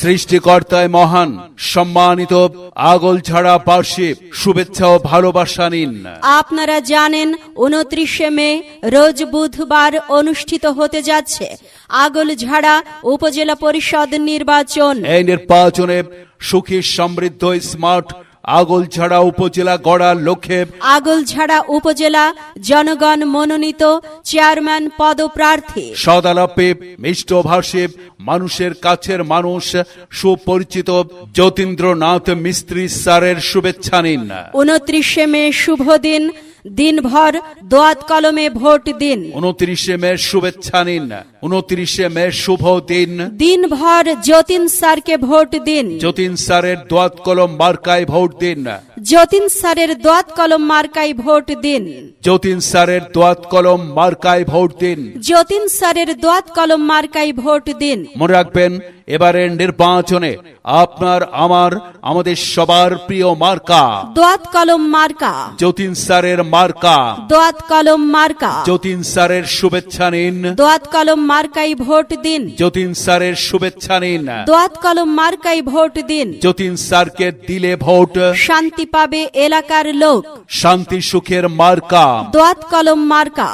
সৃষ্টিকর্তায় মহান সম্মানিত আগল ছাড়া পার্শ্বে শুভেচ্ছা ও ভালোবাসা নিন। আপনারা জানেন উনত্রিশে মে রোজ বুধবার অনুষ্ঠিত হতে যাচ্ছে আগল ঝাড়া উপজেলা পরিষদ নির্বাচন। এই নির্বাচনে সুখী সমৃদ্ধ স্মার্ট আগল ছাড়া উপজেলা গড়ার লক্ষ্যে আগলঝাড়া উপজেলা জনগণ মনোনীত চেয়ারম্যান পদপ্রার্থী। সদালাপে মিষ্ট ভাষে মানুষের কাছের মানুষ সুপরিচিত যতীন্দ্রনাথ মিস্ত্রি স্যারের শুভেচ্ছা নিন। উনত্রিশে মে শুভ দিন। দিনভর দোয়াত কলমে ভোট দিন। উনত্রিশে মে শুভেচ্ছা নিন। উনত্রিশে মে শুভ দিন। দিনভর যতীন স্যারকে ভোট দিন। যতীন স্যারের দোয়াত কলম মার্কায় ভোট দিন। যতীন স্যারের দোয়াত কলম মার্কাই ভোট দিন। যতীন স্যারের দোয়াত কলম মার্কায় ভোট দিন। যতীন স্যারের দোয়াত কলম মার্কাই ভোট দিন। মনে রাখবেন এবারের নির্বাচনে আপনার আমার আমাদের সবার প্রিয় মার্কা। দোয়াত কলম মার্কা। যতীন স্যারের মার্কা। দোয়াত কলম মার্কা। যতীন স্যারের শুভেচ্ছা নিন। দোয়াত কলম মার্কাই ভোট দিন। যতীন স্যারের শুভেচ্ছা নিন। দোয়াত কলম মার্কাই ভোট দিন। যতীন স্যারকে দিলে ভোট। শান্তি পাবে এলাকার লোক। শান্তি সুখের মার্কা। দোয়াত কলম মার্কা।